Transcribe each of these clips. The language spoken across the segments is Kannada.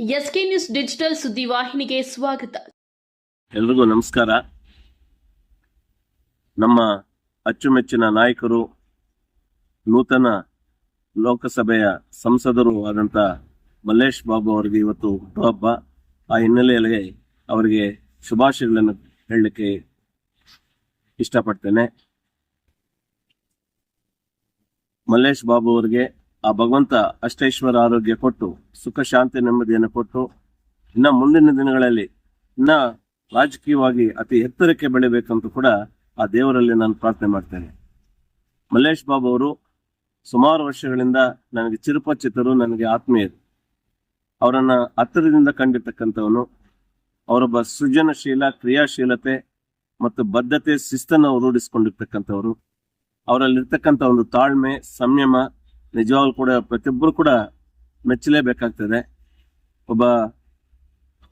ಎಸ್ಕೆ ನ್ಯೂಸ್ ಡಿಜಿಟಲ್ ಸುದ್ದಿವಾಹಿನಿಗೆ ಸ್ವಾಗತ. ಎಲ್ರಿಗೂ ನಮಸ್ಕಾರ. ನಮ್ಮ ಅಚ್ಚುಮೆಚ್ಚಿನ ನಾಯಕರು, ನೂತನ ಲೋಕಸಭೆಯ ಸಂಸದರು ಆದಂಥ ಮಲ್ಲೇಶ್ ಬಾಬು ಅವರಿಗೆ ಇವತ್ತು ಹುಟ್ಟುಹಬ್ಬ ಆ ಹಿನ್ನೆಲೆಯಲ್ಲಿ ಅವರಿಗೆ ಶುಭಾಶಯಗಳನ್ನು ಹೇಳಲಿಕ್ಕೆ ಇಷ್ಟಪಡ್ತೇನೆ. ಮಲ್ಲೇಶ್ ಬಾಬು ಅವರಿಗೆ ಆ ಭಗವಂತ ಅಷ್ಟೈಶ್ವರ ಆರೋಗ್ಯ ಕೊಟ್ಟು, ಸುಖ ಶಾಂತಿ ನೆಮ್ಮದಿಯನ್ನು ಕೊಟ್ಟು, ಇನ್ನ ಮುಂದಿನ ದಿನಗಳಲ್ಲಿ ಇನ್ನ ರಾಜಕೀಯವಾಗಿ ಅತಿ ಎತ್ತರಕ್ಕೆ ಬೆಳಿಬೇಕಂತ ಕೂಡ ಆ ದೇವರಲ್ಲಿ ನಾನು ಪ್ರಾರ್ಥನೆ ಮಾಡ್ತೇನೆ. ಮಲ್ಲೇಶ್ ಬಾಬು ಅವರು ಸುಮಾರು ವರ್ಷಗಳಿಂದ ನನಗೆ ಚಿರುಪಚಿತರು ನನಗೆ ಆತ್ಮೀಯರು. ಅವರನ್ನ ಹತ್ತಿರದಿಂದ ಕಂಡಿರ್ತಕ್ಕಂಥವನು. ಅವರೊಬ್ಬ ಸೃಜನಶೀಲ, ಕ್ರಿಯಾಶೀಲತೆ ಮತ್ತು ಬದ್ಧತೆ ಶಿಸ್ತನ್ನು ರೂಢಿಸಿಕೊಂಡಿರ್ತಕ್ಕಂಥವರು. ಅವರಲ್ಲಿರ್ತಕ್ಕಂಥ ಒಂದು ತಾಳ್ಮೆ, ಸಂಯಮ ನಿಜವಾಗ್ಲೂ ಕೂಡ ಪ್ರತಿಯೊಬ್ಬರು ಕೂಡ ಮೆಚ್ಚಲೇಬೇಕಾಗ್ತದೆ. ಒಬ್ಬ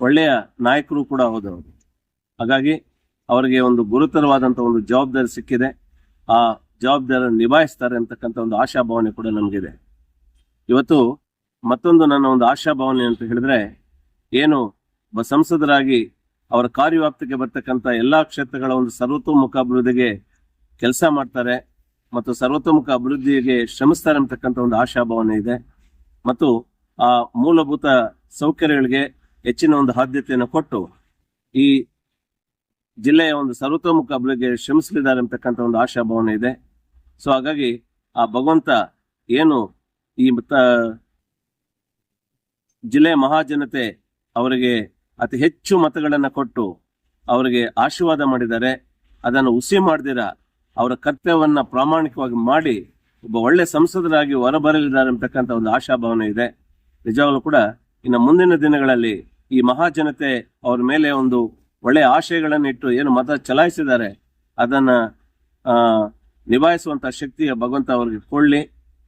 ಒಳ್ಳೆಯ ನಾಯಕರು ಕೂಡ ಹೌದು ಅವರು ಹಾಗಾಗಿ ಅವರಿಗೆ ಒಂದು ಗುರುತರವಾದಂಥ ಒಂದು ಜವಾಬ್ದಾರಿ ಸಿಕ್ಕಿದೆ. ಆ ಜವಾಬ್ದಾರಿ ನಿಭಾಯಿಸ್ತಾರೆ ಅಂತಕ್ಕಂಥ ಒಂದು ಆಶಾಭಾವನೆ ಕೂಡ ನಮಗಿದೆ. ಇವತ್ತು ಮತ್ತೊಂದು ನನ್ನ ಒಂದು ಆಶಾಭಾವನೆ ಅಂತ ಹೇಳಿದ್ರೆ, ಏನು ಒಬ್ಬ ಸಂಸದರಾಗಿ ಅವರ ಕಾರ್ಯವ್ಯಾಪ್ತಿಗೆ ಬರ್ತಕ್ಕಂಥ ಎಲ್ಲಾ ಕ್ಷೇತ್ರಗಳ ಒಂದು ಸರ್ವತೋಮುಖ ಅಭಿವೃದ್ಧಿಗೆ ಕೆಲಸ ಮಾಡ್ತಾರೆ. ಮತ್ತು ಸರ್ವತೋಮುಖ ಅಭಿವೃದ್ಧಿಗೆ ಶ್ರಮಿಸ್ತಾರೆ ಅಂತಕ್ಕಂಥ ಒಂದು ಆಶಾಭಾವನೆ ಇದೆ. ಮತ್ತು ಆ ಮೂಲಭೂತ ಸೌಕರ್ಯಗಳಿಗೆ ಹೆಚ್ಚಿನ ಒಂದು ಆದ್ಯತೆಯನ್ನು ಕೊಟ್ಟು ಈ ಜಿಲ್ಲೆಯ ಒಂದು ಸರ್ವತೋಮುಖ ಅಭಿವೃದ್ಧಿಗೆ ಶ್ರಮಿಸಲಿದ್ದಾರೆ ಅಂತಕ್ಕಂಥ ಒಂದು ಆಶಾಭಾವನೆ ಇದೆ. ಸೊ ಹಾಗಾಗಿ ಆ ಭಗವಂತ ಏನು ಈ ಜಿಲ್ಲೆಯ ಮಹಾಜನತೆ ಅವರಿಗೆ ಅತಿ ಹೆಚ್ಚು ಮತಗಳನ್ನು ಕೊಟ್ಟು ಅವರಿಗೆ ಆಶೀರ್ವಾದ ಮಾಡಿದ್ದಾರೆ. ಅದನ್ನು ಹುಸಿ ಮಾಡ್ದಿರ ಅವರ ಕರ್ತವ್ಯವನ್ನ ಪ್ರಾಮಾಣಿಕವಾಗಿ ಮಾಡಿ ಒಬ್ಬ ಒಳ್ಳೆ ಸಂಸದರಾಗಿ ಹೊರಬರಲಿದ್ದಾರೆ ಅಂತಕ್ಕಂಥ ಒಂದು ಆಶಾಭಾವನೆ ಇದೆ. ನಿಜವಾಗಲೂ ಕೂಡ ಇನ್ನು ಮುಂದಿನ ದಿನಗಳಲ್ಲಿ ಈ ಮಹಾಜನತೆ ಅವರ ಮೇಲೆ ಒಂದು ಒಳ್ಳೆಯ ಆಶಯಗಳನ್ನು ಇಟ್ಟು ಏನು ಮತ ಚಲಾಯಿಸಿದ್ದಾರೆ, ಅದನ್ನ ನಿಭಾಯಿಸುವಂಥ ಶಕ್ತಿಯ ಭಗವಂತ ಅವರಿಗೆ ಕೊಳ್ಳಿ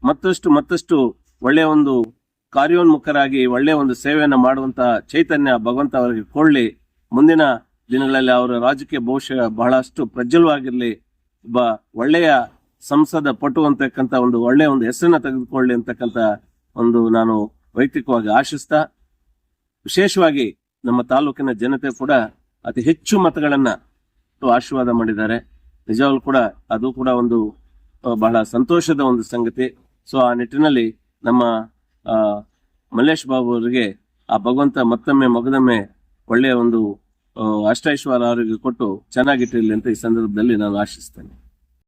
ಮತ್ತಷ್ಟು ಮತ್ತಷ್ಟು ಒಳ್ಳೆಯ ಒಂದು ಕಾರ್ಯೋನ್ಮುಖರಾಗಿ ಒಳ್ಳೆಯ ಒಂದು ಸೇವೆಯನ್ನು ಮಾಡುವಂಥ ಚೈತನ್ಯ ಭಗವಂತ ಅವರಿಗೆ ಕೊಳ್ಳಿ ಮುಂದಿನ ದಿನಗಳಲ್ಲಿ ಅವರ ರಾಜಕೀಯ ಭವಿಷ್ಯ ಬಹಳಷ್ಟು ಪ್ರಜ್ವಲವಾಗಿರ್ಲಿ. ಒಬ್ಬ ಒಳ್ಳೆಯ ಸಂಸದ ಪಟು ಅಂತಕ್ಕಂಥ ಒಂದು ಒಳ್ಳೆಯ ಒಂದು ಹೆಸರನ್ನ ತೆಗೆದುಕೊಳ್ಳಿ ಅಂತಕ್ಕಂಥ ಒಂದು ನಾನು ವೈಯಕ್ತಿಕವಾಗಿ ಆಶಿಸ್ತಾ, ವಿಶೇಷವಾಗಿ ನಮ್ಮ ತಾಲೂಕಿನ ಜನತೆ ಕೂಡ ಅತಿ ಹೆಚ್ಚು ಮತಗಳನ್ನ ಆಶೀರ್ವಾದ ಮಾಡಿದ್ದಾರೆ. ನಿಜವಾಗ್ಲೂ ಕೂಡ ಅದು ಕೂಡ ಒಂದು ಬಹಳ ಸಂತೋಷದ ಒಂದು ಸಂಗತಿ. ಸೊ, ಆ ನಿಟ್ಟಿನಲ್ಲಿ ನಮ್ಮ ಮಲ್ಲೇಶ್ ಬಾಬು ಅವರಿಗೆ ಆ ಭಗವಂತ ಮತ್ತೊಮ್ಮೆ ಮಗದೊಮ್ಮೆ ಒಳ್ಳೆಯ ಒಂದು ಆ, ಅವರಿಗೆ ಕೊಟ್ಟು ಚೆನ್ನಾಗಿಟ್ಟಿರಲಿ ಅಂತ ಈ ಸಂದರ್ಭದಲ್ಲಿ ನಾನು ಆಶಿಸ್ತೇನೆ.